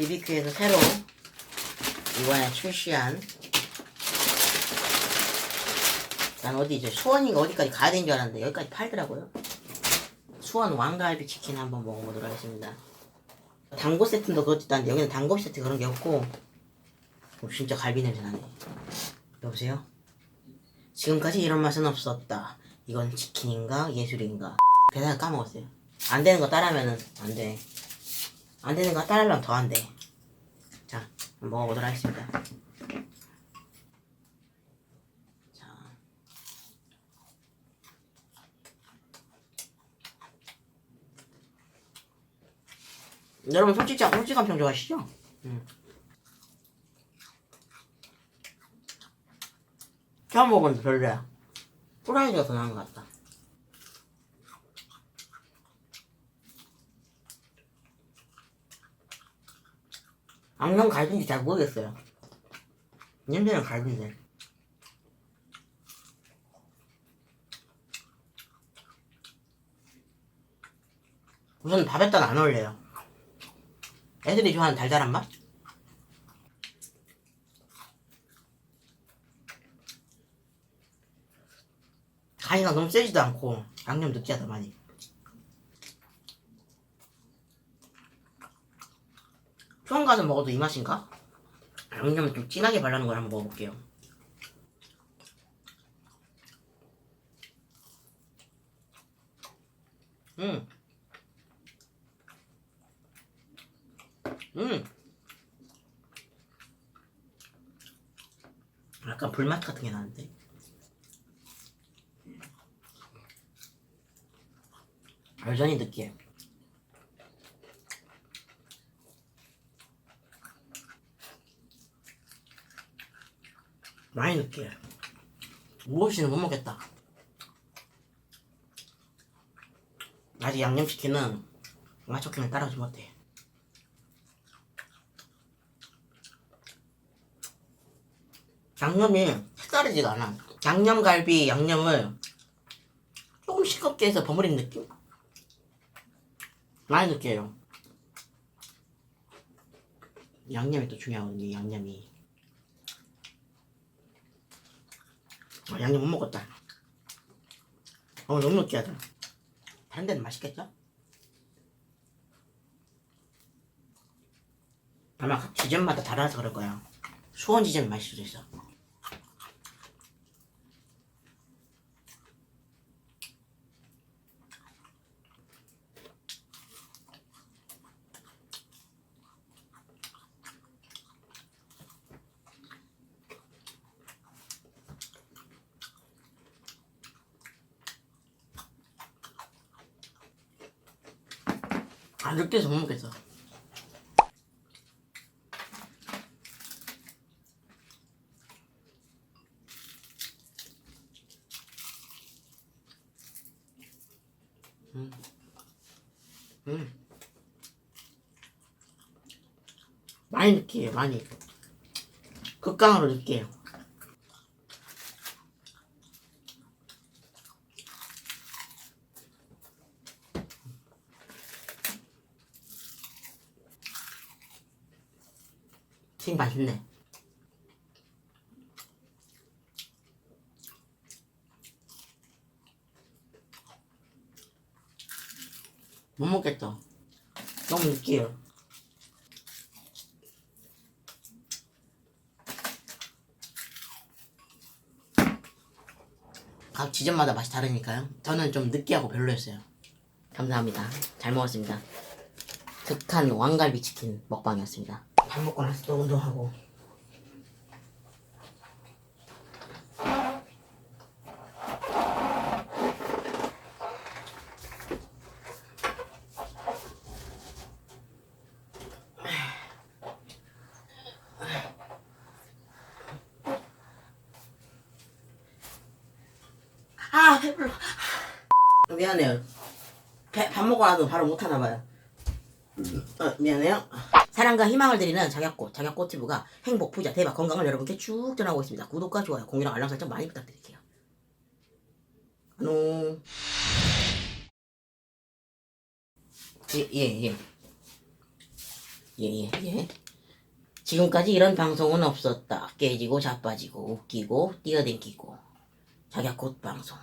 BBQ에서 새로 이번에 출시한 난 어디 이제 수원인가 어디까지 가야 되는 줄 알았는데 여기까지 팔더라고요. 수원 왕갈비 치킨 한번 먹어보도록 하겠습니다. 단고 세트도 그것도 있다는데 여기는 단고 세트 그런 게 없고 어, 진짜 갈비 냄새 나네. 여보세요? 지금까지 이런 맛은 없었다. 이건 치킨인가 예술인가? 계산 까먹었어요. 안 되는 거 따라하면은 안 돼. 안 되는 거 따라하려면 더 안 돼. 자, 먹어보도록 하겠습니다. 자. 여러분 솔직히 솔직한 평 좋아하시죠? 음. 처음 먹었는데 별로야. 프라이드가 더 나은 것 같다. 악령 갈비인지 잘 모르겠어요. 냄새는 갈비인데. 우선 밥에다가 안 어울려요. 애들이 좋아하는 달달한 맛? 간이가 너무 세지도 않고 양념 느끼하다 많이. 처음 가서 먹어도 이 맛인가? 양념을 좀 진하게 발라는 걸 한번 먹어볼게요. 음. 음. 약간 불맛 같은 게 나는데. 여전히 느끼해. 많이 느끼해. 무엇이는 못 먹겠다. 아직 양념치킨은 맛초키는 따라오지 못해. 양념이 색다르지가 않아. 양념갈비 양념을 조금 싱겁게 해서 버무린 느낌? 많이 느껴요. 양념이 또 중요하거든요, 이 양념이. 아, 양념 못 먹었다. 어, 너무 느끼하다. 다른 데는 맛있겠죠? 아마 각 지점마다 달라서 그럴 거야. 수원 지점이 맛있을 수도 있어. 아, 느끼해서 못 먹겠어. 음. 음. 많이 느끼해요, 많이. 극강으로 느끼해요. 지금 맛있네. 못 먹겠다. 너무 느끼해요. 각 지점마다 맛이 다르니까요. 저는 좀 느끼하고 별로였어요. 감사합니다. 잘 먹었습니다. 극한 왕갈비 치킨 먹방이었습니다. 밥 먹고 나서 또 운동하고. 아 배불러. 미안해요. 배, 밥 먹고 나서 바로 못하나 봐요. 어, 미안해요. 사랑과 희망을 드리는 자격꽃, 자격꽃 TV가 행복, 부자, 대박, 건강을 여러분께 쭉 전하고 있습니다. 구독과 좋아요, 공유랑 알람 설정 많이 부탁드릴게요. 안녕. 예, 예, 예. 예 예 예. 지금까지 이런 방송은 없었다. 깨지고 자빠지고 웃기고 뛰어댕기고 곧 방송.